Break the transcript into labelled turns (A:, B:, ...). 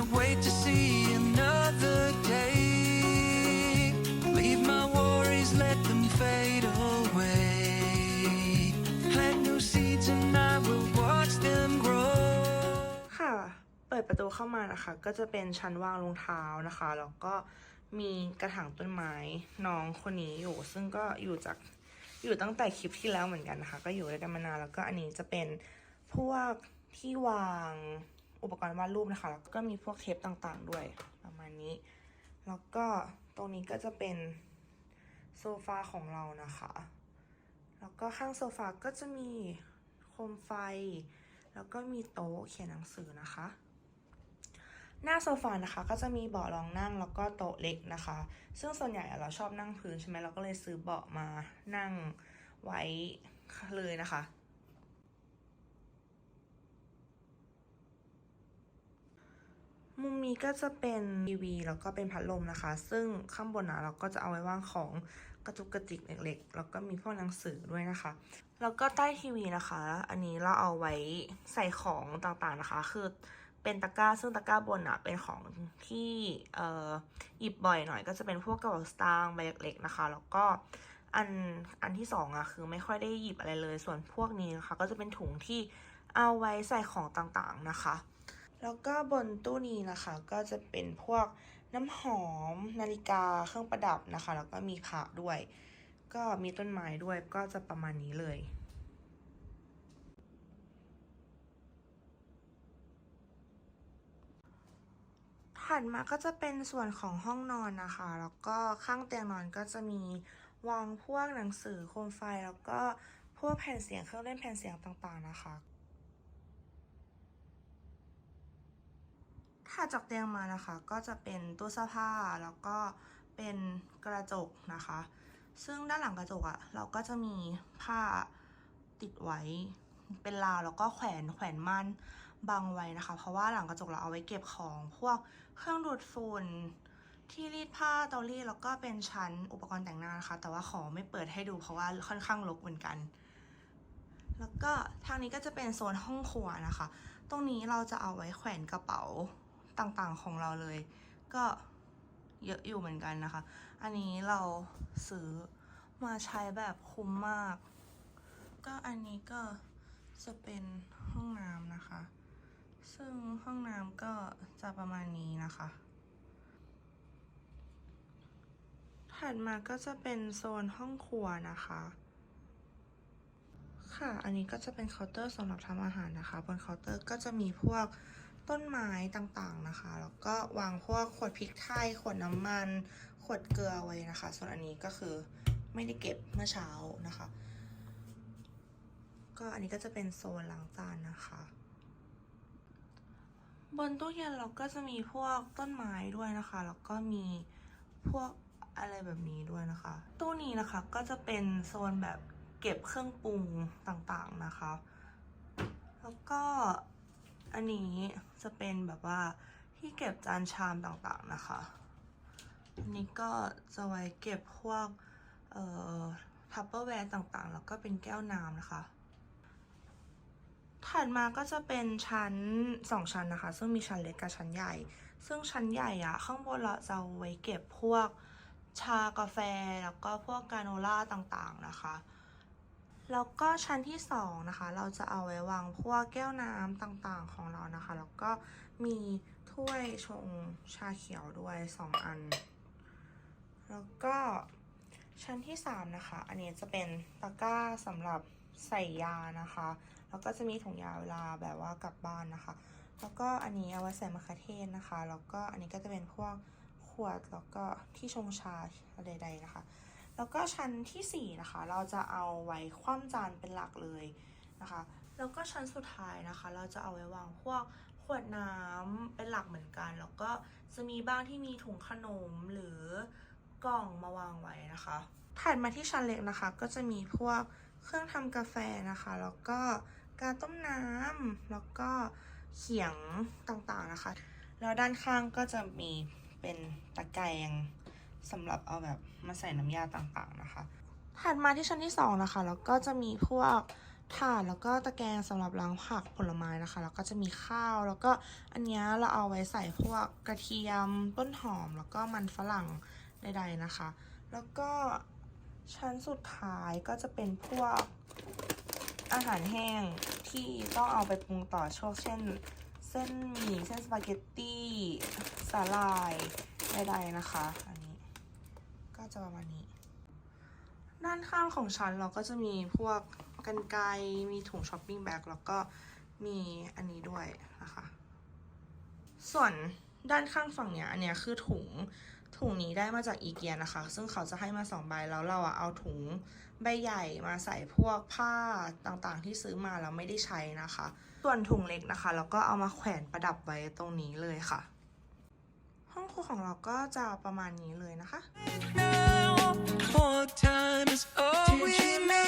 A: can't wait to see another day. Leave my worries, let them fade away. Plant new seeds and I will watch them grow.
B: ค่ะ เปิดประตูเข้ามานะคะ ก็จะเป็นชั้นวางรองเท้านะคะ แล้วก็มีกระถางต้นไม้น้องคนนี้อยู่ ซึ่งก็อยู่จากอยู่ตั้งแต่คลิปที่แล้วเหมือนกันนะคะ ก็อยู่ด้วยกันมานานแล้วก็อันนี้จะเป็นพวกที่วาง อุปกรณ์วาดรูปนะคะ แล้วก็มีพวกเทปต่างๆด้วยประมาณนี้ แล้วก็ตรงนี้ก็จะเป็นโซฟาของเรานะคะ แล้วก็ข้างโซฟาก็จะมีโคมไฟ แล้วก็มีโต๊ะเขียนหนังสือนะคะ หน้าโซฟานะคะก็จะมีเบาะรองนั่งแล้วก็โต๊ะเล็กนะคะ ซึ่งส่วนใหญ่เราชอบนั่งพื้นใช่ไหมเราก็เลยซื้อเบาะมานั่งไว้เลยนะคะ มุมนี้ก็จะเป็นทีวีแล้วก็เป็นพัดลมนะคะ ซึ่งข้างบนนะเราก็จะเอาไว้วางของกระจุกกระติกเล็กๆ แล้วก็มีพวกหนังสือด้วยนะคะ แล้วก็ใต้ทีวีนะคะ อันนี้เราเอาไว้ใส่ของต่างๆนะคะ คือเป็นตะกร้า ซึ่งตะกร้าบนอะเป็นของที่เอ่อหยิบบ่อยหน่อย ก็จะเป็นพวกกระเป๋าสตางค์ใบเล็กๆนะคะ แล้วก็อันอันที่สองอะคือไม่ค่อยได้หยิบอะไรเลย ส่วนพวกนี้นะคะ ก็จะเป็นถุงที่เอาไว้ใส่ของต่างๆนะคะ แล้วก็บนตู้นี้นะคะก็จะเป็นพวกน้ำหอมนาฬิกาเครื่องประดับนะคะ แล้วก็มีพระด้วย ก็มีต้นไม้ด้วยก็จะประมาณนี้เลยถัดมาก็จะเป็นส่วนของห้องนอนนะคะ แล้วก็ข้างเตียงนอนก็จะมีวางพวกหนังสือโคมไฟ แล้วก็พวกแผ่นเสียงเครื่องเล่นแผ่นเสียงต่างๆนะคะ ถัดจากเตียงมานะคะ ก็จะเป็นตู้เสื้อผ้าแล้วก็เป็นกระจกนะคะ ซึ่งด้านหลังกระจกอะเราก็จะมีผ้าติดไว้เป็นราวแล้วก็แขวนแขวนม่านบังไว้นะคะ เพราะว่าหลังกระจกเราเอาไว้เก็บของพวกเครื่องดูดฝุ่นที่รีดผ้าเตารีดแล้วก็เป็นชั้นอุปกรณ์แต่งหน้านะคะ แต่ว่าขอไม่เปิดให้ดูเพราะว่าค่อนข้างรกเหมือนกัน แล้วก็ทางนี้ก็จะเป็นโซนห้องครัวนะคะ ตรงนี้เราจะเอาไว้แขวนกระเป๋า ต่างๆของเราเลย ก็เยอะอยู่เหมือนกันนะคะ อันนี้เราซื้อมาใช้แบบคุ้มมาก ก็อันนี้ก็จะเป็นห้องน้ำนะคะ ซึ่งห้องน้ำก็จะประมาณนี้นะคะ ถัดมาก็จะเป็นโซนห้องครัวนะคะ ค่ะ อันนี้ก็จะเป็นเคาน์เตอร์สำหรับทำอาหารนะคะ บนเคาน์เตอร์ก็จะมีพวก ต้นไม้ต่างๆนะคะ แล้วก็วางพวกขวดพริกไทย ขวดน้ำมัน ขวดเกลือไว้นะคะ ส่วนอันนี้ก็คือไม่ได้เก็บเมื่อเช้านะคะ ก็อันนี้ก็จะเป็นโซนล้างจานนะคะ บนตู้เย็นเราก็จะมีพวกต้นไม้ด้วยนะคะ แล้วก็มีพวกอะไรแบบนี้ด้วยนะคะ ตู้นี้นะคะก็จะเป็นโซนแบบเก็บเครื่องปรุงต่างๆนะคะ แล้วก็ อันนี้จะเป็นแบบว่าที่เก็บจานชามต่างๆนะคะ อันนี้ก็จะไว้เก็บพวกเอ่อทัพเปอร์แวร์ต่างๆ แล้วก็เป็นแก้วน้ำนะคะ ถัดมาก็จะเป็นชั้นสองชั้นนะคะ ซึ่งมีชั้นเล็กกับชั้นใหญ่ ซึ่งชั้นใหญ่อะข้างบนเราจะไว้เก็บพวกชากาแฟแล้วก็พวกกาโนล่าต่างๆนะคะ แล้วก็ชั้นที่สองนะคะ เราจะเอาไว้วางพวกแก้วน้ำต่างๆของเรานะคะ แล้วก็มีถ้วยชงชาเขียวด้วยสองอัน แล้วก็ชั้นที่สามนะคะ อันนี้จะเป็นตะกร้าสำหรับใส่ยานะคะ แล้วก็จะมีถุงยาเวลาแบบว่ากลับบ้านนะคะ แล้วก็อันนี้เอาไว้ใส่มะเขือเทศนะคะ แล้วก็อันนี้ก็จะเป็นพวกขวดแล้วก็ที่ชงชาอะไรใดๆนะคะ แล้วก็ชั้นที่4นะคะเราจะเอาไว้คว่ำจานเป็นหลักเลยนะคะแล้วก็ชั้นสุดท้ายนะคะ เราจะเอาไว้วางพวกขวดน้ำเป็นหลักเหมือนกัน แล้วก็จะมีบ้างที่มีถุงขนมหรือกล่องมาวางไว้นะคะถัดมาที่ชั้นเล็กนะคะ ก็จะมีพวกเครื่องทำกาแฟนะคะ แล้วก็กาต้มน้ำแล้วก็เขียงต่างๆนะคะ แล้วด้านข้างก็จะมีเป็นตะแกรง สำหรับเอาแบบมาใส่น้ำยาต่างๆนะคะ ถัดมาที่ชั้นที่สองนะคะแล้วก็จะมีพวกถาดแล้วก็ตะแกรงสำหรับล้างผักผลไม้นะคะ แล้วก็จะมีข้าวแล้วก็อันนี้เราเอาไว้ใส่พวกกระเทียมต้นหอมแล้วก็มันฝรั่งใดๆนะคะ แล้วก็ชั้นสุดท้ายก็จะเป็นพวกอาหารแห้งที่ต้องเอาไปปรุงต่อช่วงเช่น เส้นหมี่เส้นสปาเกตตี้สาลายใดๆนะคะอั จะประมาณนี้ ด้านข้างของฉันเราก็จะมีพวกกันไกมีถุงช้อปปิ้งแบ็กแล้วก็มีอันนี้ด้วยนะคะ ส่วนด้านข้างฝั่งเนี้ยอันเนี้ยคือถุงถุงนี้ได้มาจากอีเกียนะคะ ซึ่งเขาจะให้มาสองใบแล้วเราอะเอาถุงใบใหญ่มาใส่พวกผ้าต่างๆ ที่ซื้อมาแล้วไม่ได้ใช้นะคะ ส่วนถุงเล็กนะคะ เราก็เอามาแขวนประดับไว้ตรงนี้เลยค่ะ ห้องครัวของเราก็จะประมาณนี้เลยนะคะ
A: More time is all we make.